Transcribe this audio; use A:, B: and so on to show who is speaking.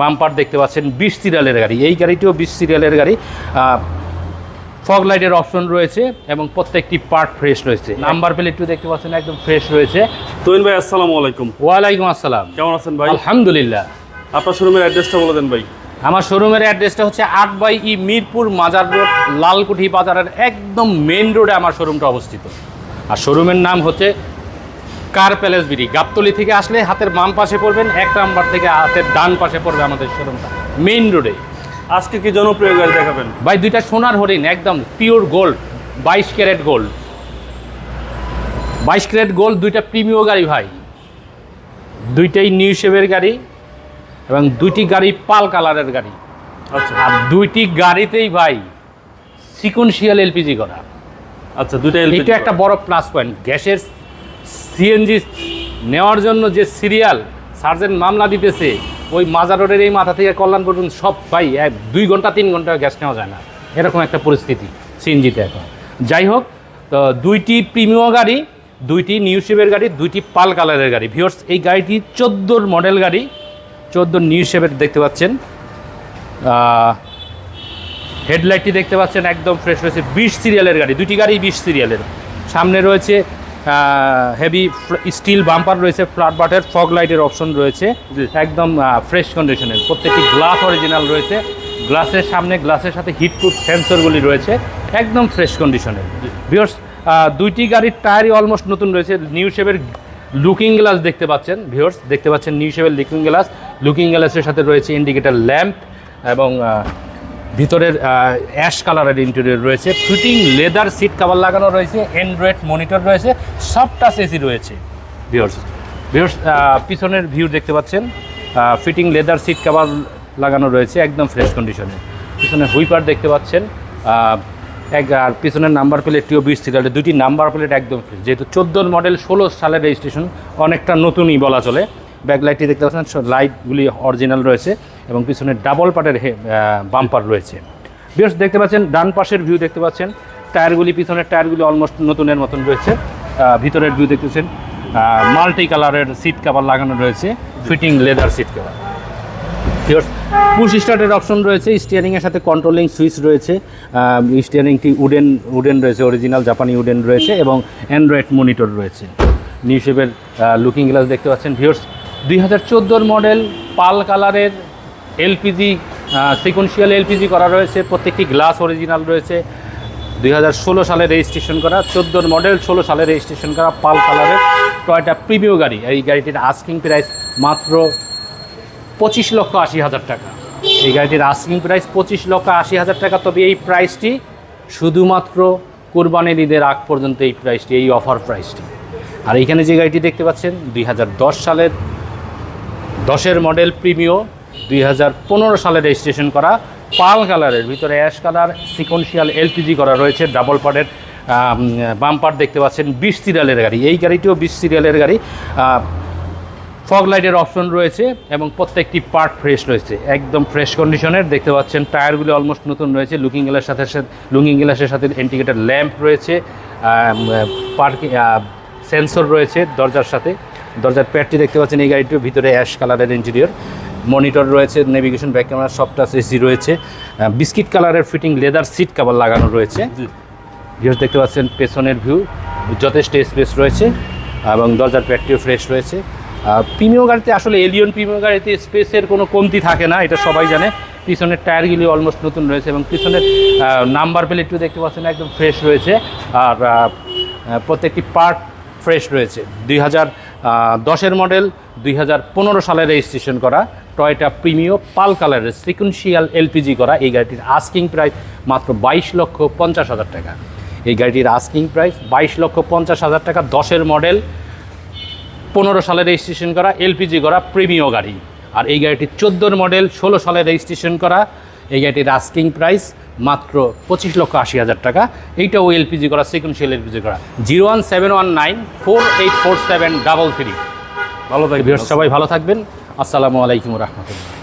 A: Bumper দেখতে পাচ্ছেন বিশ সিরিয়ালের গাড়ি। এই গাড়িটিও বিশ সিরিয়ালের গাড়ি। ফগ লাইটের অপশন রয়েছে এবং প্রত্যেকটি পার্ট ফ্রেশ রয়েছে। নাম্বার প্লেটটিও দেখতে পাচ্ছেন একদম ফ্রেশ রয়েছে।
B: তুহিন ভাই আসসালামু আলাইকুম।
A: ওয়ালাইকুম আসসালাম।
B: কেমন আছেন ভাই?
A: আলহামদুলিল্লাহ।
B: আপনার শোরুমের অ্যাড্রেসটা বলে দেন ভাই।
A: আমার শোরুমের অ্যাড্রেসটা হচ্ছে আট বাই ই মিরপুর মাজার রোড লালকুঠি বাজারের একদম মেন রোডে আমার শোরুমটা অবস্থিত। আর শোরুমের নাম হচ্ছে কার প্যালেস বিডি? গাবতলি থেকে আসলে হাতের বাম পাশে পড়বেন এক নাম্বার থেকে হাতের ডান পাশে পড়বে আমাদের শোরুমটা মেইন রোডে।
B: আজকে কি জনপ্রিয় গাড়ি দেখাবেন?
A: ভাই দুইটা সোনার হরিণ একদম পিওর গোল্ড বাইশ ক্যারেট গোল্ড বাইশ ক্যারেট গোল্ড দুইটা প্রিমিয় গাড়ি ভাই। দুইটাই নিউ শেপের গাড়ি এবং দুইটি গাড়ি পাল কালারের গাড়ি।
B: আচ্ছা।
A: আর দুইটি গাড়িতেই ভাই সিকোয়েন্সিয়াল এলপিজি করা।
B: আচ্ছা দুইটা
A: এটা একটা বড় প্লাস পয়েন্ট গ্যাসের সিএনজি নেওয়ার জন্য যে সিরিয়াল সার্জেন্ট মামলা দিতেছে, ওই মাজার রোডের এই মাথা থেকে কল্যাণ পর্যন্ত সব ভাই এক, দুই ঘণ্টা, তিন ঘণ্টা গ্যাস নেওয়া যায় না। এরকম একটা পরিস্থিতি সিএনজিতে এখন। যাই হোক, তো দুইটি প্রিমিয় গাড়ি, দুইটি নিউ শেপের গাড়ি, দুইটি পাল কালারের গাড়ি। ভিওর্স এই গাড়িটি চোদ্দোর মডেল গাড়ি, চোদ্দোর নিউ শেপের দেখতে পাচ্ছেন। হেডলাইটটি দেখতে পাচ্ছেন, একদম ফ্রেশ রয়েছে। বিশ সিরিয়ালের গাড়ি দুটি গাড়ি বিশ সিরিয়ালের। সামনে রয়েছে হেভি স্টিল বাম্পার রয়েছে ফ্ল্যাট বাটের ফগ লাইটের অপশন রয়েছে। একদম ফ্রেশ কন্ডিশনের প্রত্যেকটি গ্লাস অরিজিনাল রয়েছে। গ্লাসের সামনে গ্লাসের সাথে হিটপ্রুফ সেন্সরগুলি রয়েছে। একদম ফ্রেশ কন্ডিশনের ভিওর্স দুইটি গাড়ির টায়ারই অলমোস্ট নতুন রয়েছে। নিউ শেপের লুকিং গ্লাস দেখতে পাচ্ছেন ভিওর্স দেখতে পাচ্ছেন নিউ শেপের লুকিং গ্লাস লুকিং গ্লাসের সাথে রয়েছে ইন্ডিকেটার ল্যাম্প এবং ভিতরের অ্যাশ কালারের ইন্টেরিয়র রয়েছে ফিটিং লেদার সিট কভার লাগানো রয়েছে অ্যান্ড্রয়েড মনিটর রয়েছে, সব টাচ এসি রয়েছে। ভিউর্স ভিউর্স পিছনের ভিউ দেখতে পাচ্ছেন ফিটিং লেদার সিট কভার লাগানো রয়েছে, একদম ফ্রেশ কন্ডিশনে পিছনে হুইপার দেখতে পাচ্ছেন এক, আর পিছনের নাম্বার প্লেটটিও বিশ সিরিয়ালের দুটি নাম্বার প্লেট একদম ফ্রেশ যেহেতু চোদ্দোর মডেল ষোলো সালের রেজিস্ট্রেশন অনেকটা নতুনই বলা চলে। ব্যাকলাইটটি দেখতে পাচ্ছেন লাইটগুলি অরিজিনাল রয়েছে এবং পিছনে ডাবল পার্টের বাম্পার রয়েছে। বিয়ার্স দেখতে পাচ্ছেন, ডান পাশের ভিউ দেখতে পাচ্ছেন, টায়ারগুলি পিছনের টায়ারগুলি অলমোস্ট নতুনের মতন রয়েছে। ভিতরের ভিউ দেখতেছেন মাল্টি কালারের সিট কাভার লাগানো রয়েছে fitting leather seat cover push স্টার্টের option রয়েছে স্টিয়ারিংয়ের সাথে কন্ট্রোলিং সুইচ রয়েছে স্টিয়ারিংটি উডেন উডেন রয়েছে অরিজিনাল জাপানি উডেন রয়েছে এবং অ্যান্ড্রয়েড মনিটর রয়েছে। নিউ শেপের লুকিং গ্লাস দেখতে পাচ্ছেন ভিউর্স দুই হাজার মডেল পাল কালারের এলপিজি সিকোয়েন্সিয়াল এলপিজি করা রয়েছে, প্রত্যেকটি গ্লাস অরিজিনাল রয়েছে। দুই হাজার ষোলো সালে রেজিস্ট্রেশন করা, চোদ্দোর মডেল ষোলো সালে রেজিস্ট্রেশন করা পাল কালারের টয়টা প্রিমিয় গাড়ি। এই গাড়িটির আস্কিং প্রাইস মাত্র পঁচিশ লক্ষ আশি হাজার টাকা। এই গাড়িটির আস্কিং প্রাইস পঁচিশ লক্ষ আশি হাজার টাকা। তবে এই প্রাইসটি শুধুমাত্র কোরবানির ঈদের আগ পর্যন্ত এই প্রাইসটি এই অফার প্রাইসটি আর এইখানে যে গাড়িটি দেখতে পাচ্ছেন, দুই হাজার দশ সালের দশের মডেল প্রিমিও দুই হাজার পনেরো সালে রেজিস্ট্রেশন করা, পাল কালারের, ভিতরে অ্যাশ কালার সিকোয়েন্সিয়াল এলপিজি করা রয়েছে, ডাবল পার্টের বাম্পার দেখতে পাচ্ছেন, বিশ সিরিয়ালের গাড়ি। এই গাড়িটিও বিশ সিরিয়ালের গাড়ি। ফগ লাইটের অপশন রয়েছে এবং প্রত্যেকটি পার্ট ফ্রেশ রয়েছে, একদম ফ্রেশ কন্ডিশনের। দেখতে পাচ্ছেন, টায়ারগুলি অলমোস্ট নতুন রয়েছে, লুকিং গ্লাসের সাথে সাথে, লুকিং গ্লাসের সাথে ইন্ডিকেটার ল্যাম্প রয়েছে পার্কিং সেন্সর রয়েছে দরজার সাথে। দরজার প্যাডটি দেখতে পাচ্ছেন এই গাড়িটির ভিতরে অ্যাশ কালারের ইন্টেরিয়র মনিটর রয়েছে নেভিগেশন ব্যাক ক্যামেরা সব টাচ এসি রয়েছে বিস্কিট কালারের ফিটিং লেদার সিট কাভার লাগানো রয়েছে। ভিউস দেখতে পাচ্ছেন পেছনের ভিউ যথেষ্ট স্পেস রয়েছে এবং দরজার প্যাডটিও ফ্রেশ রয়েছে। প্রিমিয় গাড়িতে আসলে এলিয়ন প্রিমিয় গাড়িতে স্পেসের কোনো কমতি থাকে না এটা সবাই জানে। পিছনের টায়ারগুলি অলমোস্ট নতুন রয়েছে এবং পিছনের নাম্বার প্লেটটিও দেখতে পাচ্ছেন একদম ফ্রেশ রয়েছে। আর প্রত্যেকটি পার্ট ফ্রেশ রয়েছে। দুই হাজার দশের মডেল দুই হাজার পনেরো সালে রেজিস্ট্রেশন করা, টয়টা প্রিমিও পাল কালারের সিকুয়েন্সিয়াল এলপিজি করা। এই গাড়িটির আস্কিং প্রাইস মাত্র বাইশ লক্ষ পঞ্চাশ হাজার টাকা। এই গাড়িটির আস্কিং প্রাইস বাইশ লক্ষ পঞ্চাশ হাজার টাকা, দশের মডেল পনেরো সালে রেজিস্ট্রেশন করা, এলপিজি করা প্রিমিয় গাড়ি। আর এই গাড়িটির চোদ্দোর মডেল, ষোলো সালে রেজিস্ট্রেশন করা এই গাড়িটির আস্কিং প্রাইস মাত্র পঁচিশ লক্ষ আশি হাজার টাকা। এইটাও এলপিজি করা সেকেন্ড সিকুয়েন্সিয়াল এলপিজি করা। Zero one seven one nine four eight four seven double three.
B: ভালো থাকবেন।
A: সবাই ভালো থাকবেন। আসসালামু আলাইকুম রহমতুল্লাহ।